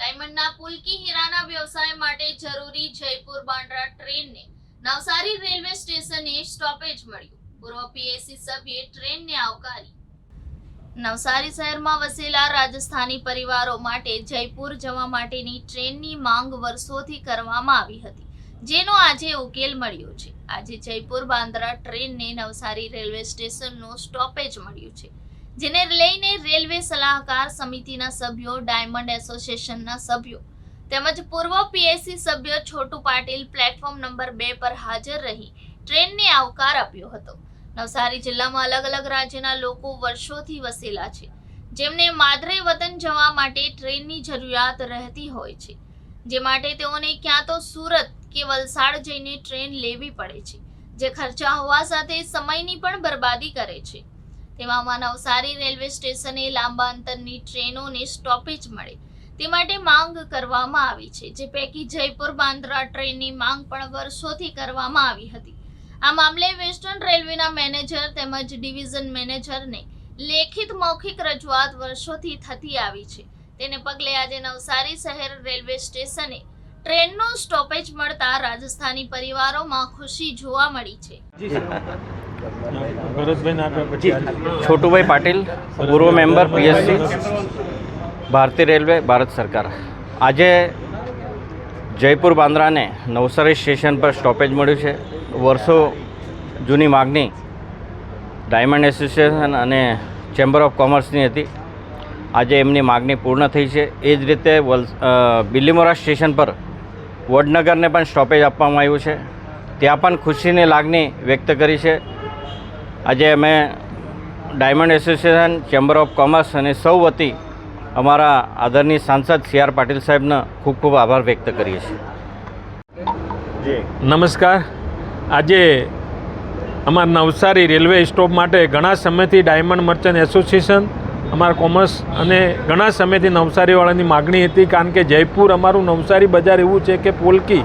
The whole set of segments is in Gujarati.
ડાયમંડના પુલકી હીરાના વ્યવસાય માટે જરૂરી જયપુર બાંદ્રા ટ્રેનને નવસારી રેલવે સ્ટેશને સ્ટોપેજ મળ્યું. પૂર્વ પીએસસી સભ્યે ટ્રેનને આવકારી. નવસારી શહેરમાં વસેલા રાજસ્થાની પરિવારો માટે જયપુર જવા માટેની ટ્રેનની માંગ વર્ષોથી કરવામાં આવી હતી, જેનો આજે ઉકેલ મળ્યો છે. આજે જયપુર બાંદ્રા ટ્રેનને નવસારી રેલવે સ્ટેશનનો સ્ટોપેજ મળ્યું છે. જેને લઈને રેલવે સલાહકાર સમિતિના સભ્યો, ડાયમંડ એસોસિએશનના સભ્યો તેમજ પૂર્વ પીએસસી સભ્ય છોટુ પાટીલ પ્લેટફોર્મ નંબર બે પર હાજર રહી ટ્રેનને આવકાર આપ્યો હતો. નવસારી જિલ્લામાં અલગ અલગ રાજ્યના લોકો વર્ષોથી વસેલા છે. જેમને માદરે વતન જવા માટે ટ્રેનની જરૂરિયાત રહેતી હોય છે. જે માટે તેઓને ક્યાં તો સુરત કે વલસાડ જઈને ટ્રેન લેવી પડે છે. જે ખર્ચા હોવા સાથે સમયની પણ બરબાદી કરે છે. તેવામાં નવસારી રેલવે સ્ટેશને લાંબા અંતરની ટ્રેનોને સ્ટોપેજ મળે. તે માટે માંગ કરવામાં આવી છે, જે પૈકી જયપુર બાંદ્રા ટ્રેનની માંગ પણ વર્ષોથી કરવામાં આવી હતી. આ મામલે વેસ્ટર્ન રેલવેના મેનેજર તેમજ ડિવિઝન મેનેજરને લેખિત મૌખિક રજૂઆત વર્ષોથી થતી આવી છે. તેને પગલે આજે નવસારી શહેર રેલવે સ્ટેશને ટ્રેનનું સ્ટોપેજ મળતા રાજસ્થાની પરિવારોમાં ખુશી જોવા મળી છે. ભરતભાઈને આપ્યા પછી છોટુભાઈ પાટીલ પૂર્વ મેમ્બર પીએસસી ભારતીય રેલવે ભારત સરકાર. આજે જયપુર બાંદ્રાને નવસારી સ્ટેશન પર સ્ટોપેજ મળ્યું છે. વર્ષો જૂની માગણી ડાયમંડ એસોસિએશન અને ચેમ્બર ઓફ કોમર્સની હતી. આજે એમની માગણી પૂર્ણ થઈ છે. એ જ રીતે બિલીમોરા સ્ટેશન પર વડનગરને પણ સ્ટોપેજ આપવામાં આવ્યું છે. ત્યાં પણ ખુશીની લાગણી વ્યક્ત કરી છે. આજે અમે diamond association chamber of commerce અને સૌ વતી અમારા આદરણીય સાંસદ સી આર પાટીલ સાહેબનો ખૂબ ખૂબ આભાર વ્યક્ત કરીએ છીએ. જી. નમસ્કાર. આજે અમારા નવસારી રેલવે સ્ટોપ માટે ઘણા સમયથી ડાયમંડ મર્ચન્ટ એસોસિએશન અમારા કોમર્સ અને ઘણા સમયથી નવસારીવાળાની માગણી હતી કારણ કે જયપુર અમારું નવસારી બજાર એવું છે કે પોલકી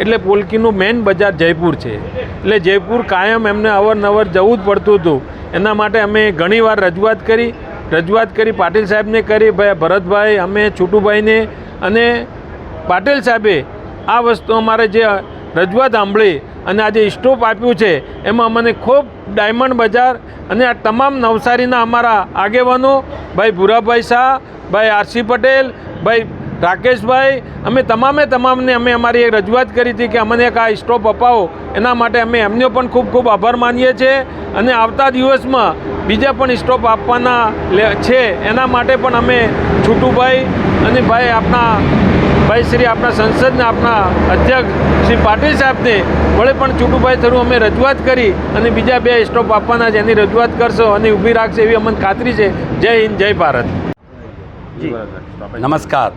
એટલે પોલકીનું મેઇન બજાર જયપુર છે. એટલે જયપુર કાયમ એમને અવરનવર જવું જ પડતું હતું. એના માટે અમે ઘણીવાર રજૂઆત કરી. રજૂઆત કરી પાટીલ સાહેબને કરી, ભાઈ ભરતભાઈ, અમે, છોટુભાઈને અને પાટીલ સાહેબે આ વસ્તુ અમારે જે રજૂઆત સાંભળી અને આજે સ્ટોપ આપ્યું છે, એમાં મને ખૂબ ડાયમંડ બજાર અને આ તમામ નવસારીના અમારા આગેવાનો, ભાઈ ભૂરાભાઈ શાહ, ભાઈ આરસી પટેલ, ભાઈ રાકેશભાઈ, અમે તમામે તમામને, અમે અમારી એક રજૂઆત કરી હતી કે અમને એક આ સ્ટોપ અપાવો. એના માટે અમે એમનો પણ ખૂબ ખૂબ આભાર માનીએ છીએ. અને આવતા દિવસમાં બીજા પણ સ્ટોપ આપવાના છે. એના માટે પણ અમે છૂટુભાઈ અને ભાઈ આપણા ભાઈ શ્રી આપણા સંસદના આપણા અધ્યક્ષ શ્રી પાટીલ સાહેબને વળે પણ ચૂંટુભાઈ થરું અમે રજૂઆત કરી અને બીજા બે સ્ટોપ આપવાના છે. એની રજૂઆત કરશો અને ઊભી રાખશે એવી અમને ખાતરી છે. જય હિન્દ, જય ભારત. નમસ્કાર.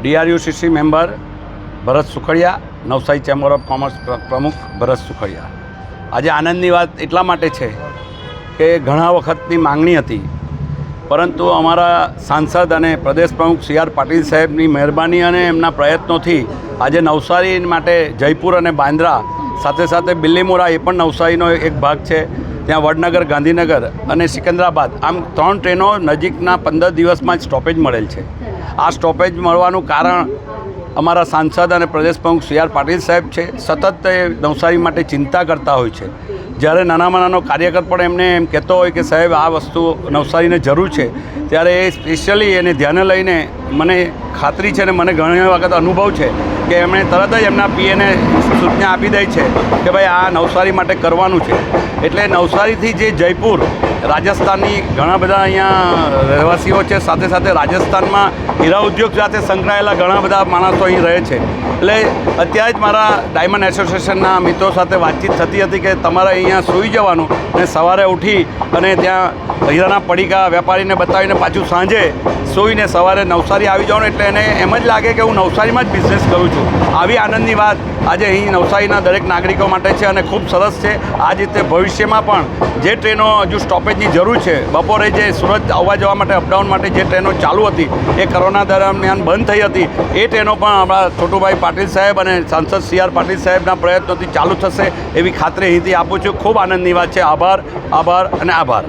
DRUCC member Bharat Sukhadiya Navsari chamber of commerce પ્રમુખ ભરત સુખડિયા. આજે આનંદની વાત એટલા માટે છે કે ઘણા વખતની માંગણી હતી પરંતુ અમારા સાંસદ અને પ્રદેશ પ્રમુખ સી આર પાટીલ સાહેબની મહેરબાની અને એમના પ્રયત્નોથી આજે નવસારી માટે જયપુર અને બાંદ્રા સાથે સાથે બિલ્લીમોરા એ પણ નવસારીનો એક ભાગ છે. ત્યાં વડનગર, ગાંધીનગર અને સિકંદરાબાદ, આમ ત્રણ ટ્રેનો નજીકના પંદર દિવસમાં જ સ્ટોપેજ મળેલ છે. આ સ્ટોપેજ મળવાનું કારણ અમારા સાંસદ અને પ્રદેશ પ્રમુખ સી આર પાટીલ સાહેબ છે. સતત એ નવસારી માટે ચિંતા કરતા હોય છે. જ્યારે નાનામાં નાનો કાર્યકર પણ એમને એમ કહેતો હોય કે સાહેબ, આ વસ્તુ નવસારીને જરૂર છે, ત્યારે એ સ્પેશિયલી એને ધ્યાને લઈને મને ખાતરી છે અને મને ઘણી વખત અનુભવ છે કે એમણે તરત જ એમના પીએને સૂચના આપી દે છે કે ભાઈ આ નવસારી માટે કરવાનું છે. એટલે નવસારીથી જે જયપુર રાજસ્થાનની ઘણા બધા અહીંયા રહેવાસીઓ છે. સાથે સાથે રાજસ્થાનમાં હીરા ઉદ્યોગ સાથે સંકળાયેલા ઘણા બધા માણસો અહીં રહે છે. એટલે અત્યારે જ મારા ડાયમંડ એસોસિએશનના મિત્રો સાથે વાતચીત થતી હતી કે તમારે અહીંયા સૂઈ જવાનું અને સવારે ઉઠી અને ત્યાં હીરાના પડીકા વેપારીને બતાવીને પાછું સાંજે સૂઈને સવારે નવસારી આવી જવાનું એટલે એને એમ જ લાગે કે હું નવસારીમાં જ બિઝનેસ કરું છું. આવી આનંદની વાત આજે અહીં નવસારીના દરેક નાગરિકો માટે છે અને ખૂબ સરસ છે. આ જ રીતે ભવિષ્યમાં પણ જે ટ્રેનો હજુ સ્ટોપેજની જરૂર છે, બપોરે જે સુરત આવવા જવા માટે અપડાઉન માટે જે ટ્રેનો ચાલુ હતી, એ કોરોના દરમિયાન બંધ થઈ હતી, એ ટ્રેનો પણ આપણા છોટુભાઈ પાટીલ સાહેબ અને સાંસદ સી આર પાટીલ સાહેબના પ્રયત્નોથી ચાલુ થશે એવી ખાતરી અહીંથી આપું છું. ખૂબ આનંદની વાત છે. આભાર આભાર અને આભાર.